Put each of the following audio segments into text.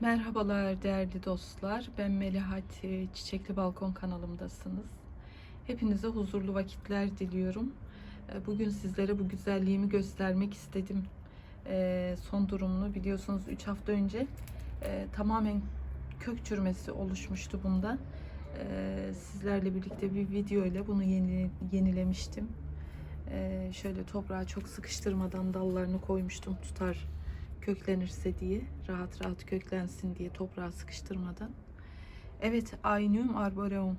Merhabalar değerli dostlar. Ben Melihat Çiçekli Balkon kanalımdasınız. Hepinize huzurlu vakitler diliyorum. E, Bugün sizlere bu güzelliğimi göstermek istedim. E, Son durumunu biliyorsunuz 3 hafta önce e, tamamen kök çürümesi oluşmuştu bunda. E, Sizlerle birlikte bir video ile bunu yeni, yenilemiştim. Şöyle toprağa çok sıkıştırmadan dallarını koymuştum tutar köklenirse diye rahat rahat köklensin diye toprağa sıkıştırmadan. Evet Ainium arboreum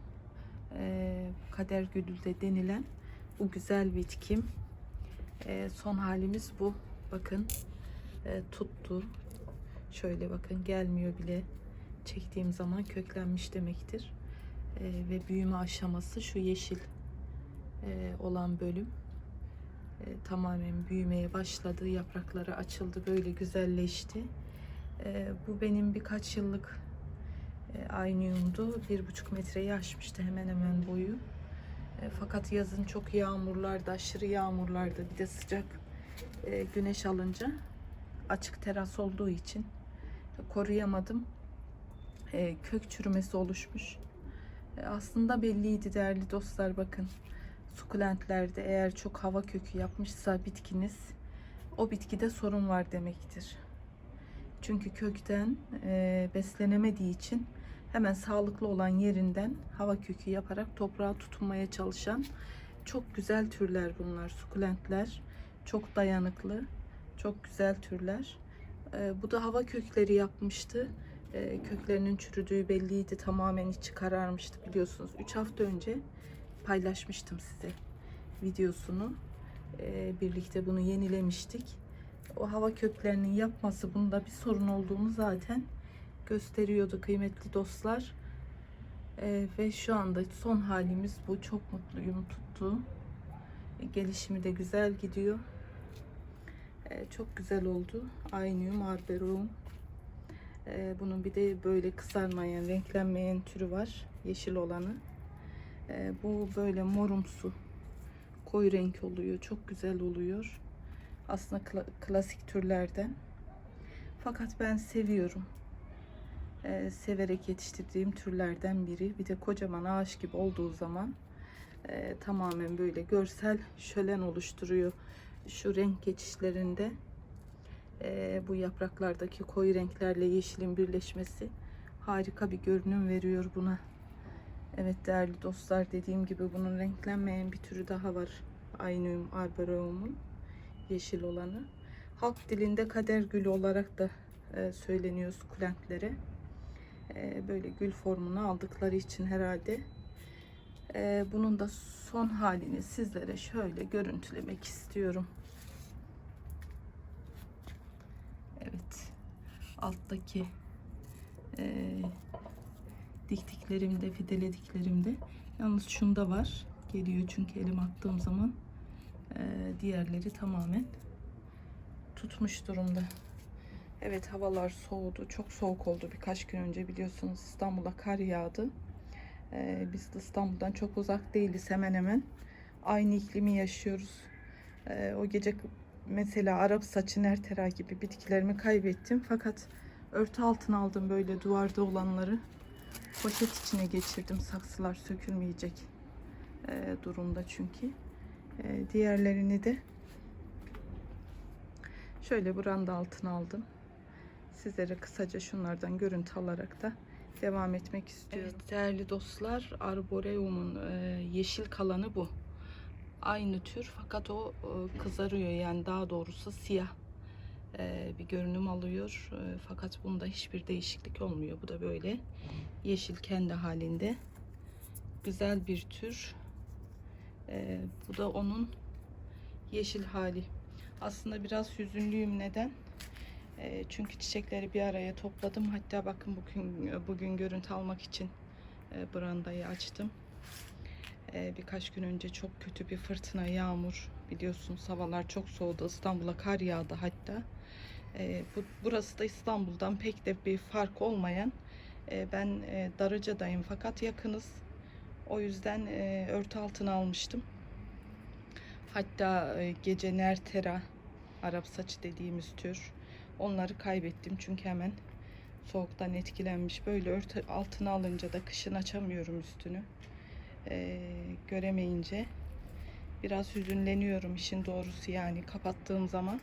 e, kader gülü de denilen bu güzel bitkim. E, son halimiz bu. Bakın e, tuttu. Şöyle bakın gelmiyor bile. Çektiğim zaman köklenmiş demektir. E, ve büyüme aşaması şu yeşil e, olan bölüm e, tamamen büyümeye başladı. Yaprakları açıldı. Böyle güzelleşti. E, bu benim birkaç yıllık e, aynıyumdu. Bir buçuk metreyi aşmıştı hemen hemen boyu. E, fakat yazın çok yağmurlarda, aşırı yağmurlarda bir de sıcak e, güneş alınca açık teras olduğu için koruyamadım. E, kök çürümesi oluşmuş. E, aslında belliydi değerli dostlar bakın sukulentlerde eğer çok hava kökü yapmışsa bitkiniz o bitkide sorun var demektir. Çünkü kökten e, beslenemediği için hemen sağlıklı olan yerinden hava kökü yaparak toprağa tutunmaya çalışan çok güzel türler bunlar sukulentler. Çok dayanıklı, çok güzel türler. E, bu da hava kökleri yapmıştı. E, köklerinin çürüdüğü belliydi. Tamamen içi kararmıştı biliyorsunuz. 3 hafta önce paylaşmıştım size videosunu. Ee, birlikte bunu yenilemiştik. O hava köklerinin yapması bunda bir sorun olduğunu zaten gösteriyordu kıymetli dostlar. Ee, ve şu anda son halimiz bu. Çok mutluyum tuttu. Ee, gelişimi de güzel gidiyor. Ee, çok güzel oldu. Aynium arboreum. Ee, bunun bir de böyle kızarmayan, renklenmeyen türü var. Yeşil olanı. Ee, bu böyle morumsu koyu renk oluyor. Çok güzel oluyor. Aslında kla- klasik türlerden. Fakat ben seviyorum. Ee, severek yetiştirdiğim türlerden biri. Bir de kocaman ağaç gibi olduğu zaman e, tamamen böyle görsel şölen oluşturuyor. Şu renk geçişlerinde e, bu yapraklardaki koyu renklerle yeşilin birleşmesi harika bir görünüm veriyor buna. Evet değerli dostlar dediğim gibi bunun renklenmeyen bir türü daha var. Aynium arboreum'un yeşil olanı. Halk dilinde kader gülü olarak da e, söyleniyor sukulentlere. E, böyle gül formunu aldıkları için herhalde. E, bunun da son halini sizlere şöyle görüntülemek istiyorum. Evet. Alttaki e, diktiklerimde, fidelediklerimde. Yalnız şunda var. Geliyor çünkü elim attığım zaman e, diğerleri tamamen tutmuş durumda. Evet havalar soğudu. Çok soğuk oldu birkaç gün önce biliyorsunuz İstanbul'a kar yağdı. E, biz de İstanbul'dan çok uzak değiliz hemen hemen. Aynı iklimi yaşıyoruz. E, o gece mesela Arap saçı nertera gibi bitkilerimi kaybettim. Fakat örtü altına aldım böyle duvarda olanları poşet içine geçirdim. Saksılar sökülmeyecek e, durumda çünkü. E, diğerlerini de şöyle branda altına aldım. Sizlere kısaca şunlardan görüntü alarak da devam etmek istiyorum. Evet değerli dostlar, arboreum'un e, yeşil kalanı bu. Aynı tür fakat o e, kızarıyor yani daha doğrusu siyah bir görünüm alıyor. E, fakat bunda hiçbir değişiklik olmuyor. Bu da böyle yeşil kendi halinde. Güzel bir tür. E, bu da onun yeşil hali. Aslında biraz hüzünlüyüm neden? E, çünkü çiçekleri bir araya topladım. Hatta bakın bugün bugün görüntü almak için e, brandayı açtım. E, birkaç gün önce çok kötü bir fırtına, yağmur biliyorsunuz havalar çok soğudu. İstanbul'a kar yağdı hatta. E, bu, burası da İstanbul'dan pek de bir fark olmayan. E, ben e, Darıca'dayım fakat yakınız. O yüzden e, örtü altına almıştım. Hatta e, gece nertera, Arap saçı dediğimiz tür. Onları kaybettim çünkü hemen Soğuktan etkilenmiş. Böyle örtü altına alınca da kışın açamıyorum üstünü. Ee, göremeyince biraz hüzünleniyorum işin doğrusu yani kapattığım zaman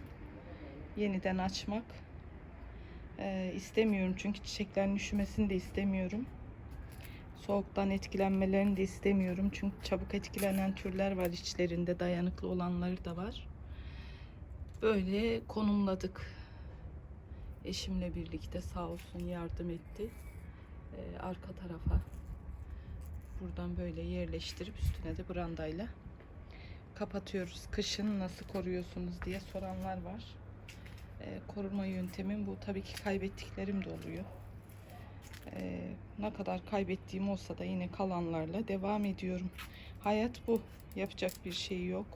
yeniden açmak ee, istemiyorum çünkü çiçeklerin üşümesini de istemiyorum. Soğuktan etkilenmelerini de istemiyorum çünkü çabuk etkilenen türler var içlerinde dayanıklı olanları da var. Böyle konumladık. Eşimle birlikte sağ olsun yardım etti. Ee, arka tarafa buradan böyle yerleştirip üstüne de brandayla kapatıyoruz. Kışın nasıl koruyorsunuz diye soranlar var. Ee, koruma yöntemim bu. Tabii ki kaybettiklerim de oluyor. Ee, ne kadar kaybettiğim olsa da yine kalanlarla devam ediyorum. Hayat bu. Yapacak bir şey yok.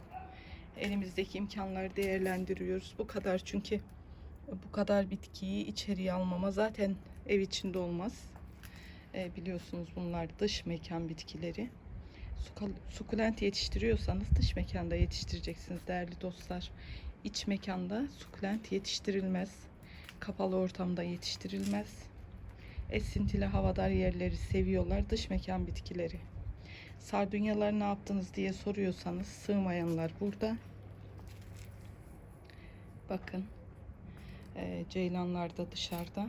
Elimizdeki imkanları değerlendiriyoruz. Bu kadar çünkü bu kadar bitkiyi içeriye almama zaten ev içinde olmaz. Ee, biliyorsunuz bunlar dış mekan bitkileri. Sukulent yetiştiriyorsanız dış mekanda yetiştireceksiniz değerli dostlar. İç mekanda sukulent yetiştirilmez. Kapalı ortamda yetiştirilmez. Esintili havadar yerleri seviyorlar. Dış mekan bitkileri. Sardunyalar ne yaptınız diye soruyorsanız sığmayanlar burada. Bakın. E, ceylanlar da dışarıda.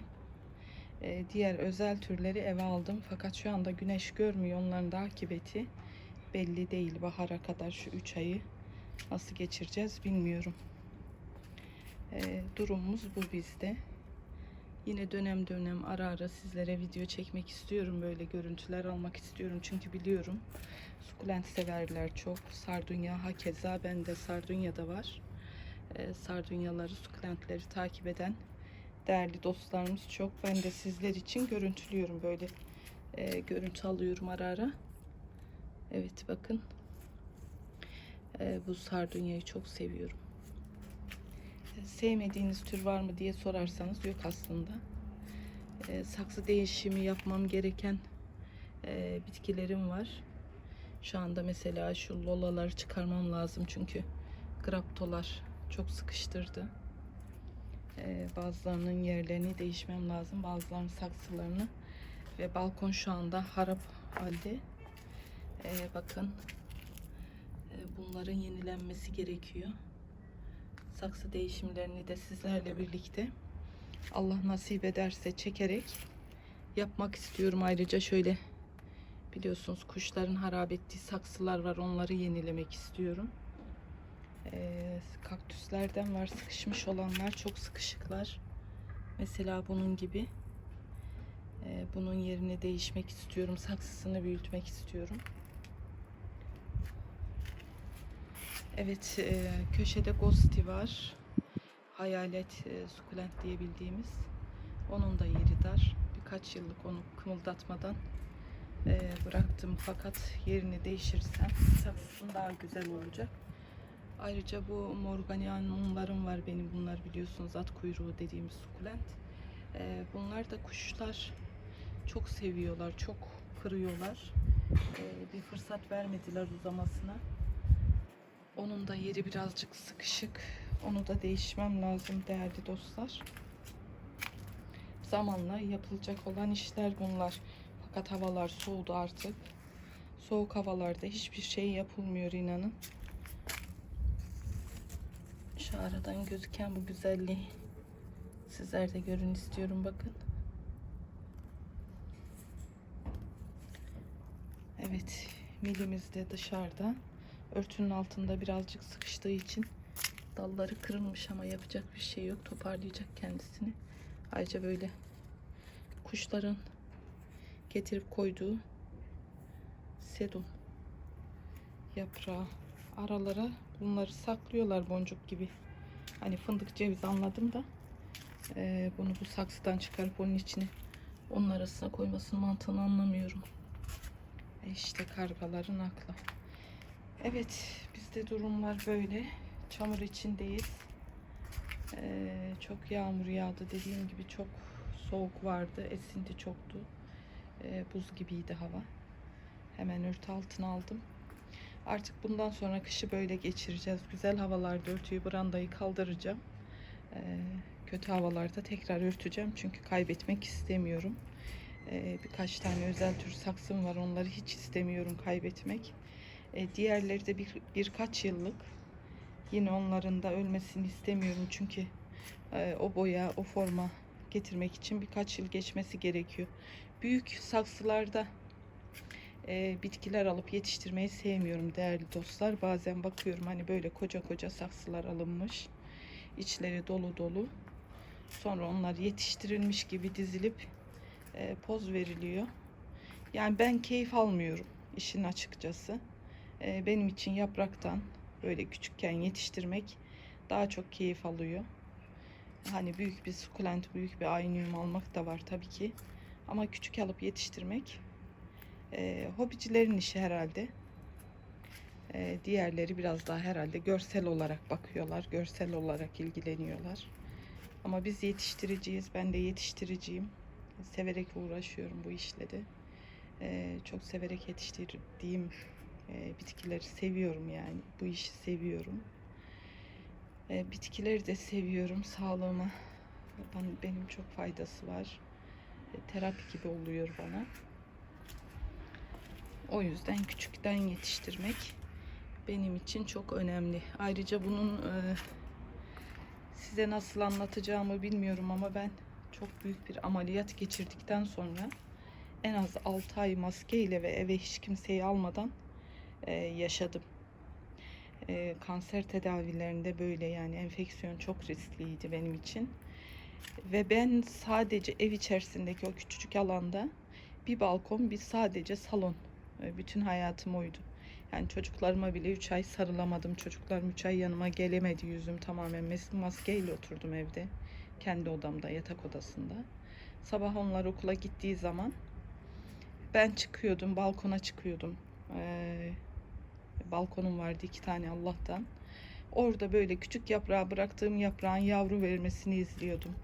E, diğer özel türleri eve aldım. Fakat şu anda güneş görmüyor. Onların da akıbeti belli değil. Bahara kadar şu 3 ayı nasıl geçireceğiz bilmiyorum. E, durumumuz bu bizde. Yine dönem dönem ara ara sizlere video çekmek istiyorum. Böyle görüntüler almak istiyorum. Çünkü biliyorum sukulent severler çok. Sardunya hakeza bende sardunya da var. Ee, sardunyaları, sukulentleri takip eden değerli dostlarımız çok. Ben de sizler için görüntülüyorum böyle. e, görüntü alıyorum ara ara. Evet bakın. Ee, bu sardunyayı çok seviyorum. Sevmediğiniz tür var mı diye sorarsanız yok aslında. Ee, saksı değişimi yapmam gereken e, bitkilerim var. Şu anda mesela şu lolaları çıkarmam lazım çünkü graptolar çok sıkıştırdı. Ee, bazılarının yerlerini değişmem lazım. Bazılarının saksılarını ve balkon şu anda harap halde. Ee, bakın e, bunların yenilenmesi gerekiyor. Saksı değişimlerini de sizlerle birlikte Allah nasip ederse çekerek yapmak istiyorum. Ayrıca şöyle biliyorsunuz kuşların harap ettiği saksılar var. Onları yenilemek istiyorum. Ee, kaktüslerden var sıkışmış olanlar çok sıkışıklar. Mesela bunun gibi. Ee, bunun yerine değişmek istiyorum. Saksısını büyütmek istiyorum. Evet, e, köşede Ghosty var. Hayalet e, sukulent diye bildiğimiz. Onun da yeri dar. Birkaç yıllık onu kımıldatmadan e, bıraktım. Fakat yerini değişirsem saksısın daha güzel olacak. Ayrıca bu Morganianumlarım var benim. Bunlar biliyorsunuz at kuyruğu dediğimiz sukulent. E, bunlar da kuşlar çok seviyorlar. Çok kırıyorlar. E, bir fırsat vermediler uzamasına. Onun da yeri birazcık sıkışık. Onu da değişmem lazım değerli dostlar. Zamanla yapılacak olan işler bunlar. Fakat havalar soğudu artık. Soğuk havalarda hiçbir şey yapılmıyor inanın. Şu aradan gözüken bu güzelliği sizler de görün istiyorum bakın. Evet, milimiz de dışarıda. Örtünün altında birazcık sıkıştığı için dalları kırılmış ama yapacak bir şey yok. Toparlayacak kendisini. Ayrıca böyle kuşların getirip koyduğu sedum yaprağı aralara bunları saklıyorlar boncuk gibi. Hani fındık ceviz anladım da eee, bunu bu saksıdan çıkarıp onun içine onun arasına koymasının mantığını anlamıyorum. E İşte kargaların aklı. Evet bizde durumlar böyle. Çamur içindeyiz. Ee, çok yağmur yağdı. Dediğim gibi çok soğuk vardı. Esinti çoktu. Ee, buz gibiydi hava. Hemen örtü altına aldım. Artık bundan sonra kışı böyle geçireceğiz. Güzel havalarda örtüyü brandayı kaldıracağım. Ee, kötü havalarda tekrar örteceğim. Çünkü kaybetmek istemiyorum. Ee, birkaç tane özel tür saksım var. Onları hiç istemiyorum kaybetmek. Ee, diğerleri de bir, birkaç yıllık. Yine onların da ölmesini istemiyorum. Çünkü e, o boya, o forma getirmek için birkaç yıl geçmesi gerekiyor. Büyük saksılarda e, bitkiler alıp yetiştirmeyi sevmiyorum değerli dostlar. Bazen bakıyorum hani böyle koca koca saksılar alınmış. içleri dolu dolu. Sonra onlar yetiştirilmiş gibi dizilip e, poz veriliyor. Yani ben keyif almıyorum işin açıkçası. E, benim için yapraktan böyle küçükken yetiştirmek daha çok keyif alıyor. Hani büyük bir sukulent, büyük bir aynium almak da var tabii ki. Ama küçük alıp yetiştirmek e, hobicilerin işi herhalde. E, diğerleri biraz daha herhalde görsel olarak bakıyorlar, görsel olarak ilgileniyorlar. Ama biz yetiştiriciyiz, ben de yetiştiriciyim. Severek uğraşıyorum bu işle de. E, çok severek yetiştirdiğim e, bitkileri seviyorum yani. Bu işi seviyorum. E, bitkileri de seviyorum. Sağlığıma ben, benim çok faydası var. E, terapi gibi oluyor bana. O yüzden küçükten yetiştirmek benim için çok önemli. Ayrıca bunun e, size nasıl anlatacağımı bilmiyorum ama ben çok büyük bir ameliyat geçirdikten sonra en az 6 ay maskeyle ve eve hiç kimseyi almadan e, yaşadım. E, kanser tedavilerinde böyle yani enfeksiyon çok riskliydi benim için. Ve ben sadece ev içerisindeki o küçücük alanda bir balkon, bir sadece salon. E, bütün hayatım oydu. Yani çocuklarıma bile 3 ay sarılamadım. Çocuklarım 3 ay yanıma gelemedi. Yüzüm tamamen maskeyle oturdum evde. Kendi odamda, yatak odasında. Sabah onlar okula gittiği zaman ben çıkıyordum, balkona çıkıyordum. Ee, balkonum vardı iki tane Allah'tan. Orada böyle küçük yaprağı bıraktığım yaprağın yavru vermesini izliyordum.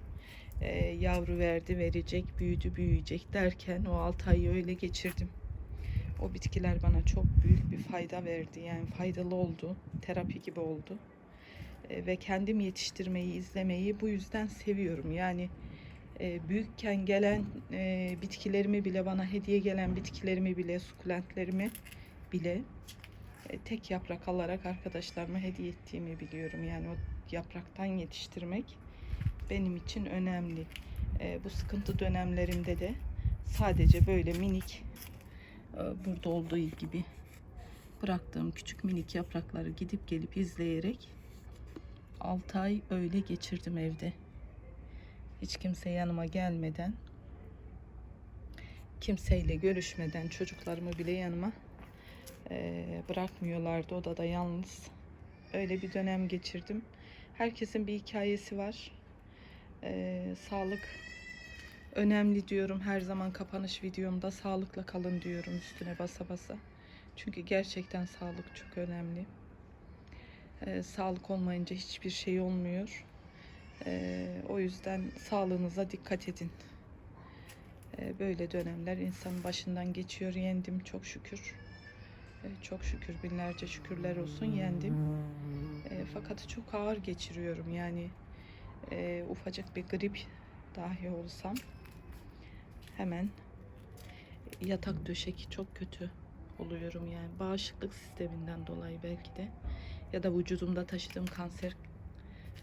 Ee, yavru verdi, verecek, büyüdü, büyüyecek derken o 6 ayı öyle geçirdim. O bitkiler bana çok büyük bir fayda verdi. Yani faydalı oldu. Terapi gibi oldu. Ee, ve kendim yetiştirmeyi, izlemeyi bu yüzden seviyorum. Yani e, büyükken gelen e, bitkilerimi bile bana hediye gelen bitkilerimi bile, sukulentlerimi bile tek yaprak alarak arkadaşlarıma hediye ettiğimi biliyorum. Yani o yapraktan yetiştirmek benim için önemli. E, bu sıkıntı dönemlerinde de sadece böyle minik e, burada olduğu gibi bıraktığım küçük minik yaprakları gidip gelip izleyerek 6 ay öyle geçirdim evde. Hiç kimse yanıma gelmeden kimseyle görüşmeden çocuklarımı bile yanıma e, bırakmıyorlardı odada yalnız. Öyle bir dönem geçirdim. Herkesin bir hikayesi var. E, sağlık önemli diyorum her zaman kapanış videomda sağlıkla kalın diyorum üstüne basa basa. Çünkü gerçekten sağlık çok önemli. E, sağlık olmayınca hiçbir şey olmuyor. E, o yüzden sağlığınıza dikkat edin. Böyle dönemler insanın başından geçiyor. Yendim çok şükür. E, çok şükür binlerce şükürler olsun yendim. E, fakat çok ağır geçiriyorum. Yani e, ufacık bir grip dahi olsam hemen yatak döşek çok kötü oluyorum. Yani bağışıklık sisteminden dolayı belki de ya da vücudumda taşıdığım kanser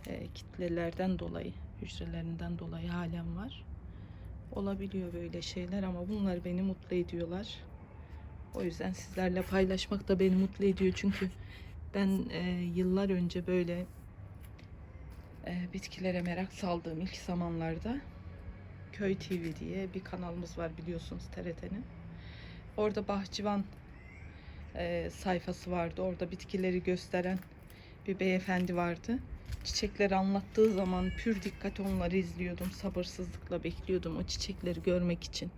e, kitlelerden dolayı hücrelerinden dolayı halen var. Olabiliyor böyle şeyler ama bunlar beni mutlu ediyorlar o yüzden sizlerle paylaşmak da beni mutlu ediyor çünkü ben e, yıllar önce böyle e, bitkilere merak saldığım ilk zamanlarda Köy TV diye bir kanalımız var biliyorsunuz TRT'nin. Orada bahçıvan e, sayfası vardı. Orada bitkileri gösteren bir beyefendi vardı. Çiçekleri anlattığı zaman pür dikkat onları izliyordum. Sabırsızlıkla bekliyordum o çiçekleri görmek için.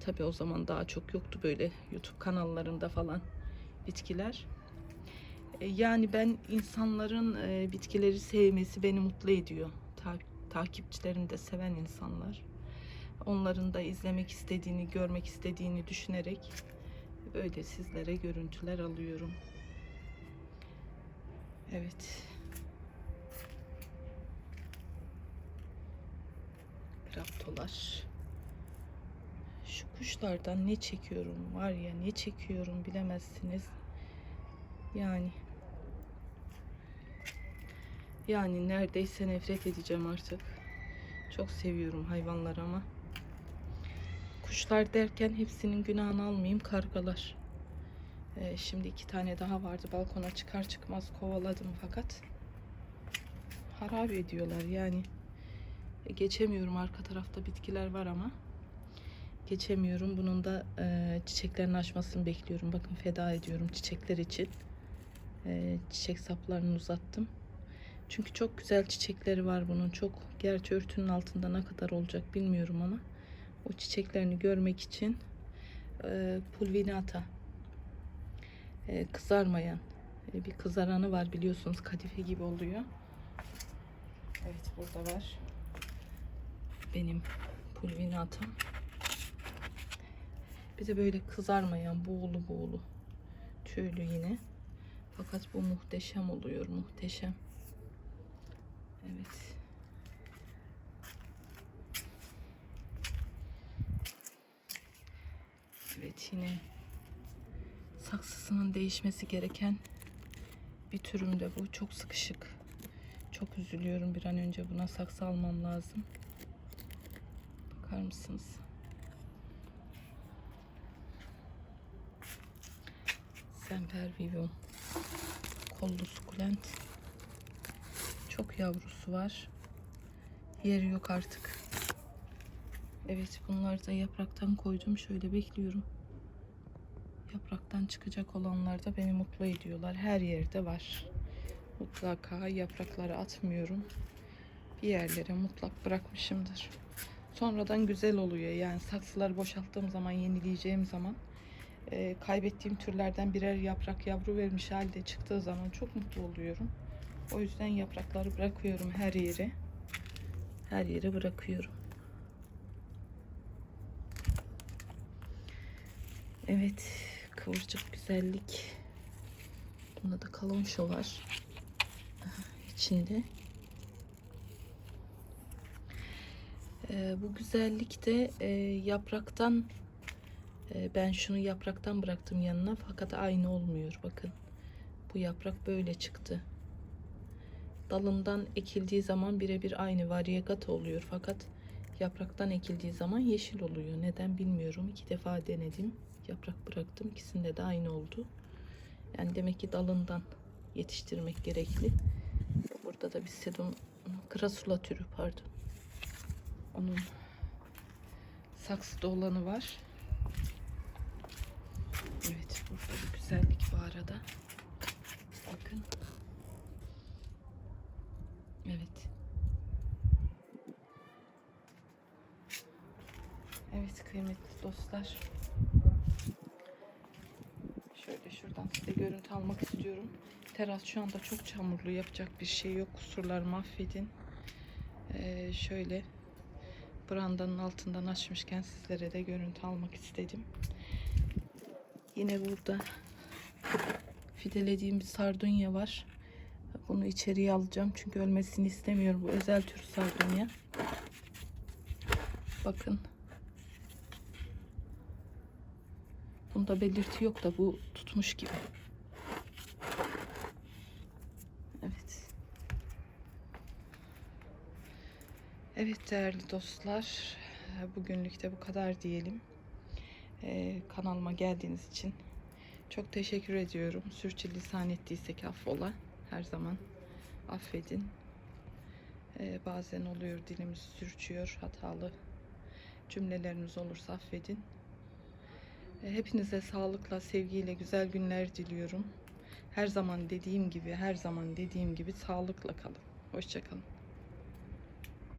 Tabi o zaman daha çok yoktu böyle YouTube kanallarında falan bitkiler. E, yani ben insanların e, bitkileri sevmesi beni mutlu ediyor. Ta takipçilerini de seven insanlar. Onların da izlemek istediğini, görmek istediğini düşünerek böyle sizlere görüntüler alıyorum. Evet. raptolar. Şu kuşlardan ne çekiyorum var ya ne çekiyorum bilemezsiniz. Yani yani neredeyse nefret edeceğim artık. Çok seviyorum hayvanlar ama. Kuşlar derken hepsinin günahını almayayım kargalar. Ee, şimdi iki tane daha vardı balkona çıkar çıkmaz kovaladım fakat harap ediyorlar yani. E, Geçemiyorum arka tarafta bitkiler var ama geçemiyorum. Bunun da e, çiçeklerin açmasını bekliyorum. Bakın feda ediyorum çiçekler için. E, çiçek saplarını uzattım. Çünkü çok güzel çiçekleri var bunun. Çok gerçi örtünün altında ne kadar olacak bilmiyorum ama o çiçeklerini görmek için e, pulvinata e, kızarmayan e, bir kızaranı var biliyorsunuz kadife gibi oluyor. Evet burada var. Benim pulvinatam. Bir de böyle kızarmayan buğulu buğulu tüylü yine. Fakat bu muhteşem oluyor muhteşem. Evet. Evet yine saksısının değişmesi gereken bir türüm de bu. Çok sıkışık. Çok üzülüyorum. Bir an önce buna saksı almam lazım. Bakar mısınız? Semper Vivum. Kollu sukulent. Çok yavrusu var. Yeri yok artık. Evet bunları da yapraktan koydum. Şöyle bekliyorum. Yapraktan çıkacak olanlar da beni mutlu ediyorlar. Her yerde var. Mutlaka yaprakları atmıyorum. Bir yerlere mutlak bırakmışımdır. Sonradan güzel oluyor. Yani saksıları boşalttığım zaman, yenileyeceğim zaman e, kaybettiğim türlerden birer yaprak yavru vermiş halde çıktığı zaman çok mutlu oluyorum. O yüzden yaprakları bırakıyorum her yere. Her yere bırakıyorum. Evet, kıvırcık güzellik. Bunda da kalonşo var. içinde. Ee, bu güzellik de e, yapraktan ben şunu yapraktan bıraktım yanına fakat aynı olmuyor bakın. Bu yaprak böyle çıktı. Dalından ekildiği zaman birebir aynı variegat oluyor fakat yapraktan ekildiği zaman yeşil oluyor. Neden bilmiyorum. İki defa denedim. Yaprak bıraktım. İkisinde de aynı oldu. Yani demek ki dalından yetiştirmek gerekli. Burada da bir sedum krasula türü pardon. Onun saksıda olanı var. Güzellik bu arada. Bakın. Evet. Evet kıymetli dostlar. Şöyle şuradan size görüntü almak istiyorum. Teras şu anda çok çamurlu. Yapacak bir şey yok. Kusurlar mahvedin. Ee, şöyle brandanın altından açmışken sizlere de görüntü almak istedim. Yine burada fidelediğim bir sardunya var. Bunu içeriye alacağım çünkü ölmesini istemiyorum. Bu özel tür sardunya. Bakın. Bunda belirti yok da bu tutmuş gibi. Evet. Evet değerli dostlar. Bugünlük de bu kadar diyelim. Ee, kanalıma geldiğiniz için çok teşekkür ediyorum. Sürçülisan ettiysek affola. Her zaman affedin. Ee, bazen oluyor dilimiz sürçüyor. Hatalı cümleleriniz olursa affedin. Ee, hepinize sağlıkla, sevgiyle güzel günler diliyorum. Her zaman dediğim gibi, her zaman dediğim gibi sağlıkla kalın. Hoşçakalın.